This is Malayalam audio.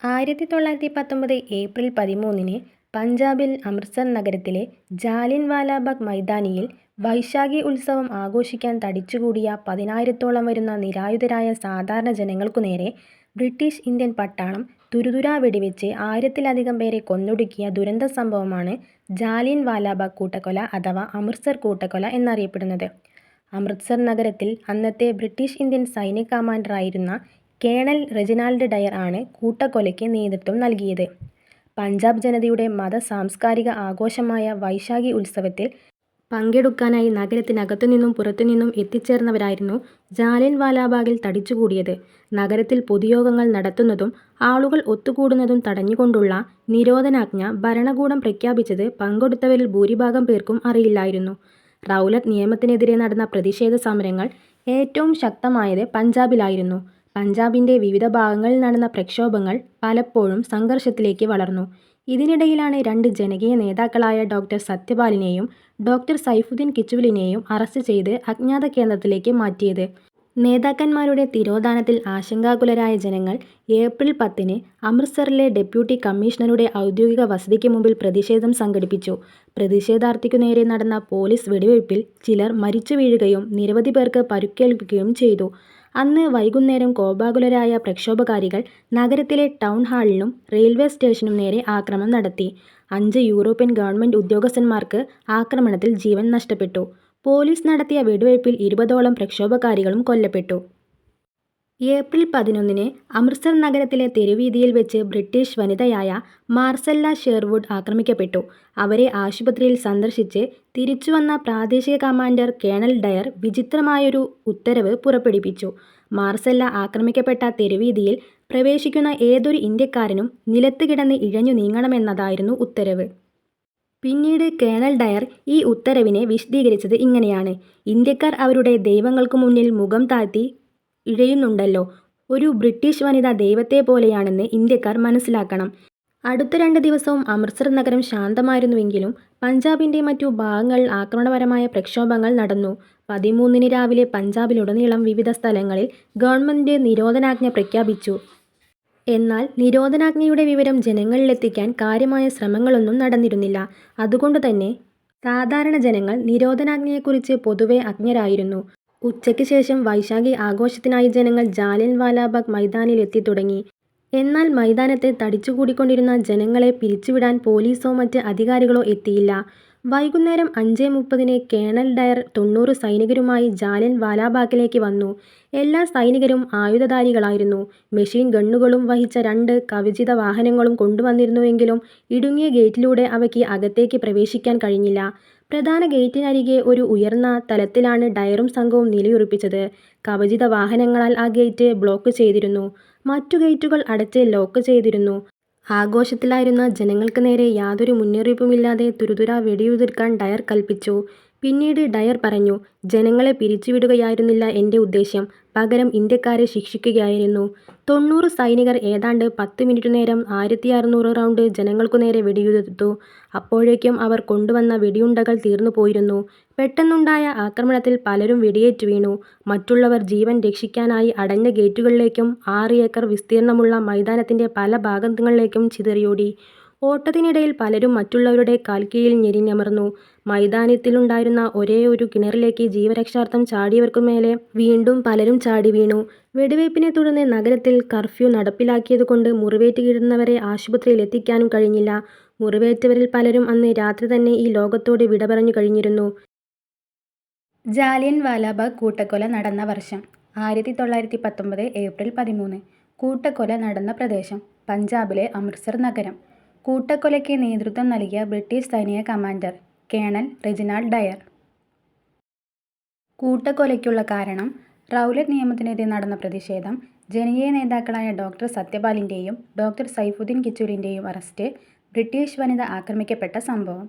ആയിരത്തി തൊള്ളായിരത്തി പത്തൊമ്പത് ഏപ്രിൽ പതിമൂന്നിന് പഞ്ചാബിൽ അമൃത്സർ നഗരത്തിലെ ജാലിൻ വാലാബാഗ് മൈതാനിയിൽ വൈശാഖി ഉത്സവം ആഘോഷിക്കാൻ തടിച്ചുകൂടിയ പതിനായിരത്തോളം വരുന്ന നിരായുധരായ സാധാരണ ജനങ്ങൾക്കു നേരെ ബ്രിട്ടീഷ് ഇന്ത്യൻ പട്ടാളം തുരുതുരാ വെടിവെച്ച് ആയിരത്തിലധികം പേരെ കൊന്നൊടുക്കിയ ദുരന്ത സംഭവമാണ് ജാലിയൻ വാലാബാഗ് കൂട്ടക്കൊല അഥവാ അമൃത്സർ കൂട്ടക്കൊല എന്നറിയപ്പെടുന്നത്. അമൃത്സർ നഗരത്തിൽ അന്നത്തെ ബ്രിട്ടീഷ് ഇന്ത്യൻ സൈനിക കമാൻഡറായിരുന്ന കേണൽ റെജിനാൾഡ് ഡയർ ആണ് കൂട്ടക്കൊലയ്ക്ക് നേതൃത്വം നൽകിയത്. പഞ്ചാബ് ജനതയുടെ മത സാംസ്കാരിക ആഘോഷമായ വൈശാഖി ഉത്സവത്തിൽ പങ്കെടുക്കാനായി നഗരത്തിനകത്തു നിന്നും പുറത്തുനിന്നും എത്തിച്ചേർന്നവരായിരുന്നു ജാലിയൻ വാലാബാഗിൽ തടിച്ചുകൂടിയത്. നഗരത്തിൽ പൊതുയോഗങ്ങൾ നടത്തുന്നതും ആളുകൾ ഒത്തുകൂടുന്നതും തടഞ്ഞുകൊണ്ടുള്ള നിരോധനാജ്ഞ ഭരണകൂടം പ്രഖ്യാപിച്ചത് പങ്കെടുത്തവരിൽ ഭൂരിഭാഗം പേർക്കും അറിയില്ലായിരുന്നു. റൗലത്ത് നിയമത്തിനെതിരെ നടന്ന പ്രതിഷേധ സമരങ്ങൾ ഏറ്റവും ശക്തമായത് പഞ്ചാബിലായിരുന്നു. പഞ്ചാബിന്റെ വിവിധ ഭാഗങ്ങളിൽ നടന്ന പ്രക്ഷോഭങ്ങൾ പലപ്പോഴും സംഘർഷത്തിലേക്ക് വളർന്നു. ഇതിനിടയിലാണ് രണ്ട് ജനകീയ നേതാക്കളായ ഡോക്ടർ സത്യപാലിനെയും ഡോക്ടർ സൈഫുദ്ദീൻ കിച്ചുവിലിനെയും അറസ്റ്റ് ചെയ്ത് അജ്ഞാത കേന്ദ്രത്തിലേക്ക് മാറ്റിയത്. നേതാക്കന്മാരുടെ തിരോധാനത്തിൽ ആശങ്കാകുലരായ ജനങ്ങൾ ഏപ്രിൽ പത്തിന് അമൃത്സറിലെ ഡെപ്യൂട്ടി കമ്മീഷണറുടെ ഔദ്യോഗിക വസതിക്ക് മുമ്പിൽ പ്രതിഷേധം സംഘടിപ്പിച്ചു. പ്രതിഷേധാർത്ഥിക്കു നേരെ നടന്ന പോലീസ് വെടിവയ്പിൽ ചിലർ മരിച്ചു വീഴുകയും നിരവധി പേർക്ക് പരുക്കേൽക്കുകയും ചെയ്തു. അന്ന് വൈകുന്നേരം കോപാകുലരായ പ്രക്ഷോഭകാരികൾ നഗരത്തിലെ ടൗൺ ഹാളിലും റെയിൽവേ സ്റ്റേഷനും നേരെ ആക്രമണം നടത്തി. അഞ്ച് യൂറോപ്യൻ ഗവൺമെന്റ് ഉദ്യോഗസ്ഥന്മാർക്ക് ആക്രമണത്തിൽ ജീവൻ നഷ്ടപ്പെട്ടു. പോലീസ് നടത്തിയ വെടിവയ്പിൽ ഇരുപതോളം പ്രക്ഷോഭകാരികളും കൊല്ലപ്പെട്ടു. ഏപ്രിൽ പതിനൊന്നിന് അമൃത്സർ നഗരത്തിലെ തെരുവീതിയിൽ വെച്ച് ബ്രിട്ടീഷ് വനിതയായ മാർസെല്ല ഷെർവുഡ് ആക്രമിക്കപ്പെട്ടു. അവരെ ആശുപത്രിയിൽ സന്ദർശിച്ച് തിരിച്ചുവന്ന പ്രാദേശിക കമാൻഡർ കേണൽ ഡയർ വിചിത്രമായൊരു ഉത്തരവ് പുറപ്പെടുവിച്ചു. മാർസെല്ല ആക്രമിക്കപ്പെട്ട തെരുവീതിയിൽ പ്രവേശിക്കുന്ന ഏതൊരു ഇന്ത്യക്കാരനും നിലത്ത് കിടന്ന് ഇഴഞ്ഞു നീങ്ങണമെന്നതായിരുന്നു ഉത്തരവ്. പിന്നീട് കേണൽ ഡയർ ഈ ഉത്തരവിനെ വിശദീകരിച്ചത് ഇങ്ങനെയാണ്. ഇന്ത്യക്കാർ അവരുടെ ദൈവങ്ങൾക്ക് മുന്നിൽ മുഖം താഴ്ത്തി ഇഴയുന്നുണ്ടല്ലോ. ഒരു ബ്രിട്ടീഷ് വനിത ദൈവത്തെ പോലെയാണെന്ന് ഇന്ത്യക്കാർ മനസ്സിലാക്കണം. അടുത്ത രണ്ട് ദിവസവും അമൃത്സർ നഗരം ശാന്തമായിരുന്നുവെങ്കിലും പഞ്ചാബിന്റെ മറ്റു ഭാഗങ്ങളിൽ ആക്രമണപരമായ പ്രക്ഷോഭങ്ങൾ നടന്നു. പതിമൂന്നിന് രാവിലെ പഞ്ചാബിലുടനീളം വിവിധ സ്ഥലങ്ങളിൽ ഗവൺമെന്റ് നിരോധനാജ്ഞ പ്രഖ്യാപിച്ചു. എന്നാൽ നിരോധനാജ്ഞയുടെ വിവരം ജനങ്ങളിലെത്തിക്കാൻ കാര്യമായ ശ്രമങ്ങളൊന്നും നടന്നിരുന്നില്ല. അതുകൊണ്ടുതന്നെ സാധാരണ ജനങ്ങൾ നിരോധനാജ്ഞയെക്കുറിച്ച് പൊതുവെ അജ്ഞരായിരുന്നു. ഉച്ചയ്ക്ക് ശേഷം വൈശാഖി ആഘോഷത്തിനായി ജനങ്ങൾ ജാലിയൻ വാലാബാഗ് മൈതാനിൽ എത്തി തുടങ്ങി എന്നാൽ മൈതാനത്തെ തടിച്ചുകൂടിക്കൊണ്ടിരുന്ന ജനങ്ങളെ പിരിച്ചുവിടാൻ പോലീസോ മറ്റ് അധികാരികളോ എത്തിയില്ല. വൈകുന്നേരം അഞ്ച് മുപ്പതിന് കേണൽ ഡയർ തൊണ്ണൂറ് സൈനികരുമായി ജാലൻ വാലാബാഗിലേക്ക് വന്നു. എല്ലാ സൈനികരും ആയുധധാരികളായിരുന്നു. മെഷീൻ ഗണ്ണുകളും വഹിച്ച രണ്ട് കവചിത വാഹനങ്ങളും കൊണ്ടുവന്നിരുന്നുവെങ്കിലും ഇടുങ്ങിയ ഗേറ്റിലൂടെ അവയ്ക്ക് അകത്തേക്ക് പ്രവേശിക്കാൻ കഴിഞ്ഞില്ല. പ്രധാന ഗേറ്റിനരികെ ഒരു ഉയർന്ന തലത്തിലാണ് ഡയറും സംഘവും നിലയുറപ്പിച്ചത്. കവചിത വാഹനങ്ങളാൽ ആ ഗേറ്റ് ബ്ലോക്ക് ചെയ്തിരുന്നു. മറ്റു ഗേറ്റുകൾ അടച്ച് ലോക്ക് ചെയ്തിരുന്നു. ആഘോഷത്തിലായിരുന്ന ജനങ്ങൾക്ക് നേരെ യാതൊരു മുന്നറിയിപ്പുമില്ലാതെ തുരുതുരാ വെടിയുതിർക്കാൻ ഡയർ കൽപ്പിച്ചു. പിന്നീട് ഡയർ പറഞ്ഞു. ജനങ്ങളെ പിരിച്ചുവിടുകയായിരുന്നില്ല എന്റെ ഉദ്ദേശ്യം. പകരം ഇന്ത്യക്കാരെ ശിക്ഷിക്കുകയായിരുന്നു. തൊണ്ണൂറ് സൈനികർ ഏതാണ്ട് പത്ത് മിനിറ്റുനേരം ആയിരത്തിഅറുനൂറ് റൗണ്ട് ജനങ്ങൾക്കുനേരെ വെടിയുതിർത്തു. അപ്പോഴേക്കും അവർ കൊണ്ടുവന്ന വെടിയുണ്ടകൾ തീർന്നുപോയിരുന്നു. പെട്ടെന്നുണ്ടായ ആക്രമണത്തിൽ പലരും വെടിയേറ്റു വീണു. മറ്റുള്ളവർ ജീവൻ രക്ഷിക്കാനായി അടഞ്ഞ ഗേറ്റുകളിലേക്കും ആറ് ഏക്കർ വിസ്തീർണമുള്ള മൈതാനത്തിന്റെ പല ഭാഗങ്ങളിലേക്കും ചിതറിയോടി. ഓട്ടത്തിനിടയിൽ പലരും മറ്റുള്ളവരുടെ കാൽക്കീഴിൽ ഞെരിഞ്ഞമർന്നു. മൈതാനത്തിലുണ്ടായിരുന്ന ഒരേ ഒരു കിണറിലേക്ക് ജീവരക്ഷാർത്ഥം ചാടിയവർക്കുമേലെ വീണ്ടും പലരും ചാടി വീണു വെടിവയ്പ്പിനെ തുടർന്ന് നഗരത്തിൽ കർഫ്യൂ നടപ്പിലാക്കിയതുകൊണ്ട് മുറിവേറ്റ് കിടന്നവരെ ആശുപത്രിയിൽ എത്തിക്കാനും കഴിഞ്ഞില്ല. മുറിവേറ്റവരിൽ പലരും അന്ന് രാത്രി തന്നെ ഈ ലോകത്തോട് വിട പറഞ്ഞു കഴിഞ്ഞിരുന്നു. ജാലിയൻ വാലാബാഗ് കൂട്ടക്കൊല നടന്ന വർഷം ആയിരത്തി തൊള്ളായിരത്തി പത്തൊമ്പത് ഏപ്രിൽ പതിമൂന്ന്. കൂട്ടക്കൊല നടന്ന പ്രദേശം പഞ്ചാബിലെ അമൃത്സർ നഗരം. കൂട്ടക്കൊലയ്ക്ക് നേതൃത്വം നൽകിയ ബ്രിട്ടീഷ് സൈനിക കമാൻഡർ കേണൽ റെജിനാൾഡ് ഡയർ. കൂട്ടക്കൊലയ്ക്കുള്ള കാരണം റൗലറ്റ് നിയമത്തിനെതിരെ നടന്ന പ്രതിഷേധം. ജനകീയ നേതാക്കളായ ഡോക്ടർ സത്യപാലിന്റെയും ഡോക്ടർ സൈഫുദ്ദീൻ കിച്ചൂരിന്റെയും അറസ്റ്റ്. ബ്രിട്ടീഷ് വനിത ആക്രമിക്കപ്പെട്ട സംഭവം.